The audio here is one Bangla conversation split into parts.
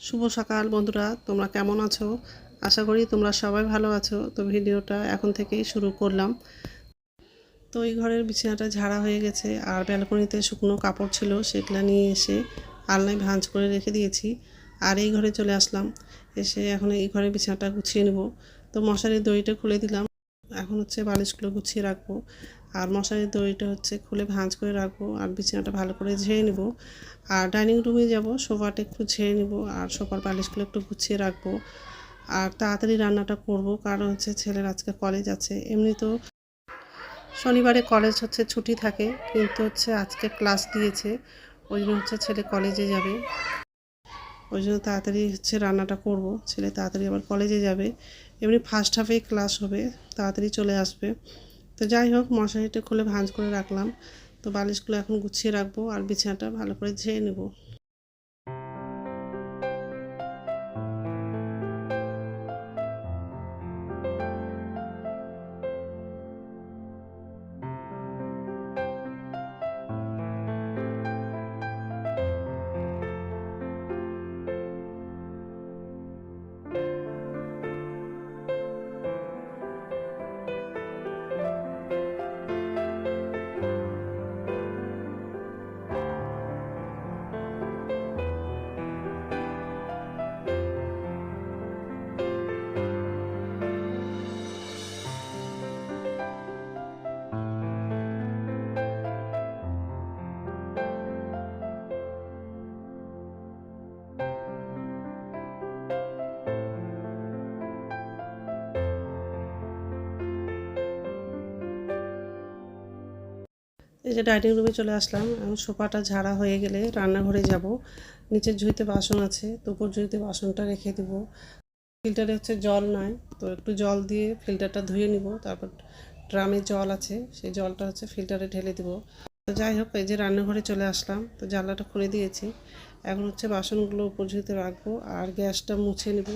শুভ সকাল বন্ধুরা, তোমরা কেমন আছো? আশা করি তোমরা সবাই ভালো আছো। তো ভিডিওটা এখন থেকেই শুরু করলাম। তো এই ঘরের বিছানাটা ঝাড়া হয়ে গেছে, আর ব্যালকনিতে শুকনো কাপড় ছিল, সেগুলো নিয়ে এসে আলনায় ভাঁজ করে রেখে দিয়েছি, আর এই ঘরে চলে আসলাম। এসে এখন এই ঘরের বিছানাটা গুছিয়ে নেব। তো মশারির দড়িটা খুলে দিলাম এখন হচ্ছে বালিশগুলো গুছিয়ে রাখব। আর মশারির দড়িটা হচ্ছে খুলে ভাঁজ করে রাখব আর বিছানাটা ভালো করে ঝেড়ে নেব। আর ডাইনিং রুমে যাব, সোফাটা একটু ঝেড়ে নেব আর সোফার বালিশগুলো একটু গুছিয়ে রাখব। আর তাড়াতাড়ি রান্নাটা করব কারণ হচ্ছে ছেলের আজকে কলেজ আছে। এমনি তো শনিবারে কলেজ হচ্ছে ছুটি থাকে, কিন্তু হচ্ছে আজকে ক্লাস দিয়েছে, ওই জন্য হচ্ছে ছেলে কলেজে যাবে। ওই জন্য তাড়াতাড়ি হচ্ছে রান্নাটা করব। ছেলে তাড়াতাড়ি আবার কলেজে যাবে। এমনি ফার্স্ট হাফে ক্লাস হবে, তাড়াতাড়ি চলে আসবে। তো যাই হোক, মশারিটা খুলে ভাঁজ করে রাখলাম। তো বালিশগুলো এখন গুছিয়ে রাখব আর বিছানাটা ভালো করে ঝেয়ে নেব। এই যে ডাইনিং রুমে চলে আসলাম, এখন সোফাটা ঝাড়া হয়ে গেলে রান্নাঘরে যাব। নিচের ঝুঁইতে বাসন আছে তো উপর ঝুঁইতে বাসনটা রেখে দেব। ফিল্টারে হচ্ছে জল নয় তো একটু জল দিয়ে ফিল্টারটা ধুয়ে নিব। তারপর ড্রামে জল আছে, সেই জলটা হচ্ছে ফিল্টারে ঢেলে দেবো। তো যাই হোক, এই যে রান্নাঘরে চলে আসলাম, তো জানলাটা খুলে দিয়েছি। এখন হচ্ছে বাসনগুলো উপর ঝুঁইতে রাখব আর গ্যাসটা মুছে নেব।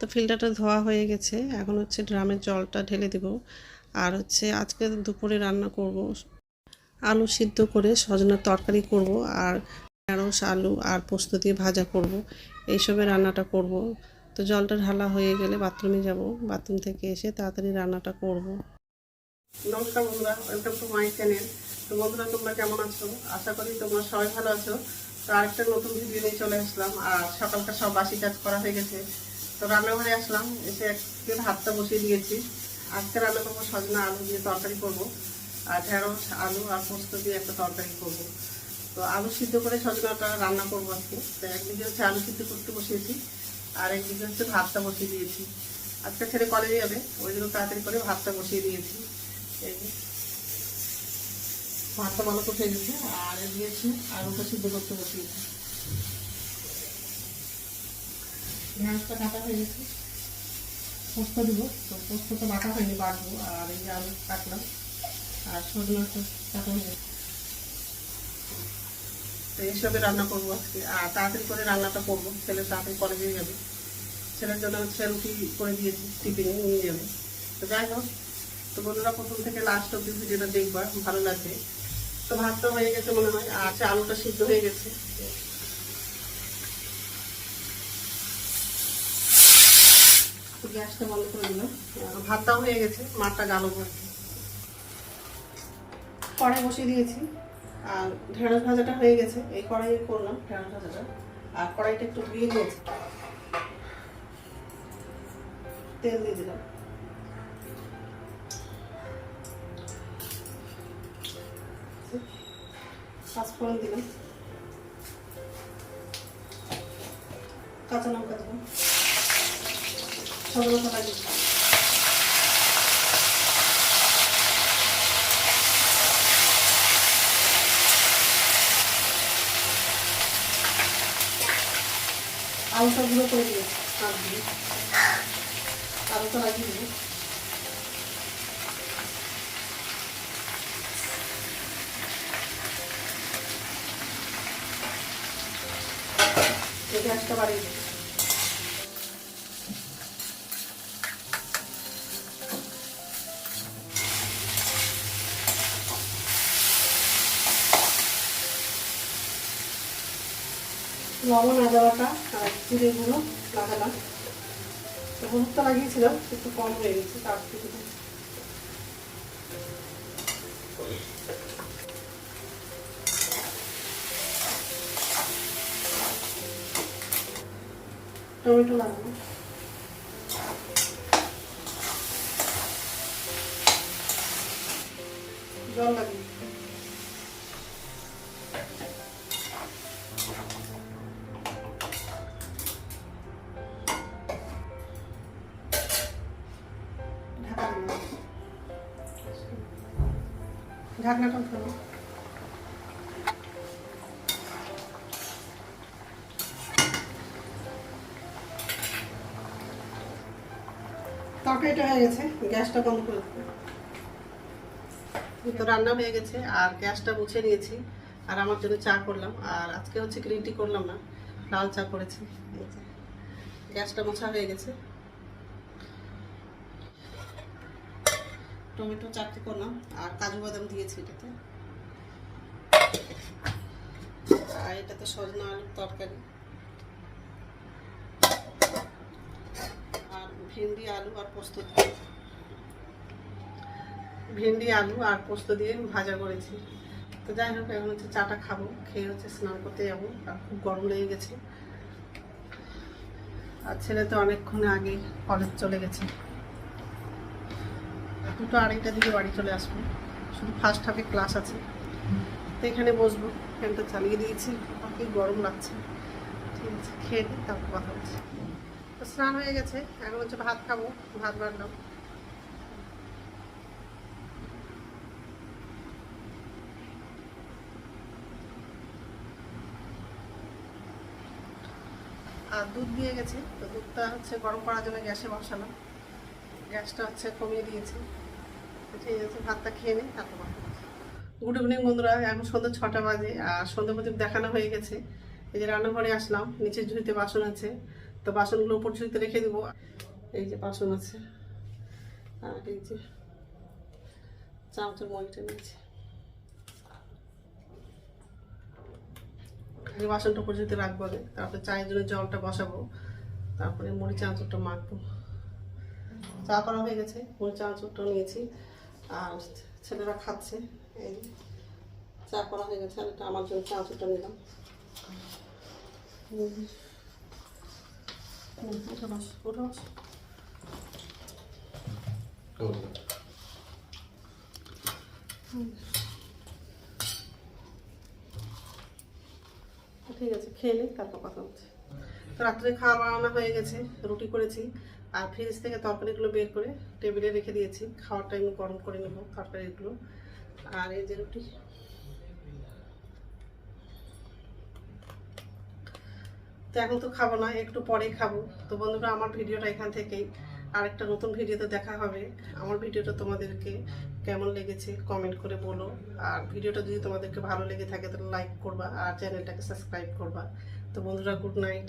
তো ফিল্টারটা ধোয়া হয়ে গেছে। এখন হচ্ছে ড্রামের জলটা ঢেলে দেব। আর হচ্ছে আজকে দুপুরে রান্না করব। আলু সিদ্ধ করে সজনের তরকারি করব আর ঢেঁড়স, আলু আর পোস্ত দিয়ে ভাজা করব। এইসবের রান্নাটা করব। তো জলটা ঢালা হয়ে গেলে বাথরুমে যাব। বাথরুম থেকে এসে তাড়াতাড়ি রান্নাটা করব। নমস্কার বন্ধুরা, ওয়েলকাম টু মাই চ্যানেল। তো বন্ধুরা, তোমরা কেমন আছো? আশা করি তোমরা সবাই ভালো আছো। তো আরেকটা নতুন ভিডিও নিয়ে চলে আসলাম। আর সকালকার সব বাসি কাজ করা হয়ে গেছে। তো রান্নাঘরে আসলাম, এসে একটু ভাতটা বসিয়ে দিয়েছি। আজকে রান্না করব সজনা আলু দিয়ে তরকারি করব, আর ঢেঁড়স, আলু আর পোস্ত দিয়ে একটা তরকারি করব। তো আলু সিদ্ধ করে সজনাটা রান্না করব আজকে। তো একদিকে হচ্ছে আলু সিদ্ধ করতে বসিয়েছি, আর একদিকে হচ্ছে ভাতটা বসিয়ে দিয়েছি। আজকে ছেলে কলেজে যাবে, ওই জন্য তাড়াতাড়ি করে ভাতটা বসিয়ে দিয়েছি। এই ভাতটা ভালো করে দিয়েছি আর দিয়েছি আলুটা সিদ্ধ করতে বসিয়েছি। ঢেঁড়সটা কাটা হয়ে গেছে। পোস্ত দিব। তো পোস্তটা বাটা হয়নি, বাটবো। আর এই যে আলু কাটলাম। আর কাটা হয়ে গেছে। তো এইসবে রান্না করব আজকে। আর তাড়াতাড়ি করে রান্নাটা করব। ছেলে তাড়াতাড়ি কলেজে যাবে। ছেলের জন্য হচ্ছে রুটি করে দিয়েছি, টিফিনে নিয়ে যাবে। তো যাই হোক, তো বন্ধুরা প্রথম থেকে লাস্ট অব্দি ভিডিওটা দেখবা, ভালো লাগবে। তো ভাতটা হয়ে গেছে মনে হয়। আর হচ্ছে আলুটা সিদ্ধ হয়ে গেছে। গ্যাসটা বন্ধ করে দিলাম। ভাতটাও হয়ে গেছে মাঠটা গালো করে কড়াই বসিয়ে দিয়েছি। আর ঢেঁড়স ভাজাটা হয়ে গেছে এই কড়াইয়ে করলাম ঢেঁড়স ভাজাটা। আর কড়াইটা একটু ধুয়ে নিয়েছি। তেল দিয়ে দিলাম। পাঁচফোড়ন দিলাম। কাঁচা লঙ্কা দিলাম। সব মশলা দিলাম আলুটা গুঁড়ো করে আলুটা লাগিয়ে এই গ্যাসটা বাড়িয়ে লবণ আদা আর জিরে গুঁড়ো লাগালাম হলুদটা লাগিয়েছিলাম, একটু কম হয়ে গেছে তার থেকে টমেটো লাগাবো। জল লাগিয়ে ঢাকনাটা উঠাবো তরকারিটা হয়ে গেছে, গ্যাসটা বন্ধ করে তো রান্না হয়ে গেছে, আর গ্যাসটা মুছে নিয়েছি, আর আমার জন্য চা করলাম, আর আজকে হচ্ছে গ্রিন টি করলাম না, লাল চা করেছি। গ্যাসটা মোছা হয়ে গেছে। টমেটো চারটে করলাম, আর কাজু বাদাম দিয়েছি এটাতে। আর এটাতে সজনা আলুর তরকারি। আর ভেন্ডি আলু আর পোস্ত ভেন্ডি আলু আর পোস্ত দিয়ে ভাজা করেছি। তো যাই হোক, এখন হচ্ছে চাটা খাব, খেয়ে হচ্ছে স্নান করতে যাব, আর খুব গরম লেগে গেছে। আর ছেলে তো অনেকক্ষণ আগে কলেজ চলে গেছে। দুটো আড়াইটার দিকে বাড়ি চলে আসব। শুধু ফার্স্ট হাফে ক্লাস আছে। তো এখানে বসবো। ফ্যানটা চালিয়ে দিয়েছি। বাকি গরম লাগছে। ঠিক আছে, খেয়ে নিই, তারপর কথা হচ্ছে। তো স্নান হয়ে গেছে। এখন হচ্ছে ভাত খাব, ভাত বাড়লাম আর দুধ দিয়ে গেছে। তো দুধটা হচ্ছে গরম করার জন্য গ্যাসে বসালাম। গ্যাসটা হচ্ছে কমিয়ে দিয়েছি। ভাতটা খেয়ে নিই, তারপর গুড ইভিনিং বন্ধুরা, এখন সন্ধ্যা ছটা বাজে, আর সন্ধ্যা প্রদীপ দেখানো হয়ে গেছে। এই যে রান্নাঘরে আসলাম নিচের ঝুড়িতে বাসন আছে, তো বাসনগুলো উপর ঝুড়িতে রেখে দিব। এই যে বাসন আছে, আর এই যে চামচের মগটা নিয়েছি। এই বাসনটা উপর ঝুড়িতে রাখব আগে, তারপরে চায়ের জন্য জলটা বসাবো, তারপরে মুড়ি চাঁচুরটা মাখবো। চা করা হয়ে গেছে, মুড়ি চাঁচুরটাও নিয়েছি। আর ছেলেরা খাচ্ছে, এই চা করা হয়ে গেছে, আর আমার জন্য নিলাম। উঠে বস উঠে ঠিক আছে, খেয়ে নিই তারপর কথা হচ্ছে। রাত্রে খাওয়া বানানো হয়ে গেছে, রুটি করেছি। আর ফ্রিজ থেকে তরকারিগুলো বের করে টেবিলে রেখে দিয়েছি। খাওয়ার টাইম গরম করে নেব তরকারিগুলো। আর এই যে রুটি। তো এখন তো খাব না, একটু পরে খাব। তো বন্ধুরা, আমার ভিডিওটা এখান থেকেই। আরেকটা নতুন ভিডিওতে দেখা হবে। আমার ভিডিওটা তোমাদেরকে কেমন লেগেছে কমেন্ট করে বলো। আর ভিডিওটা যদি তোমাদেরকে ভালো লেগে থাকে, তাহলে লাইক করবা। আর চ্যানেলটাকে সাবস্ক্রাইব করবা। তো বন্ধুরা গুড নাইট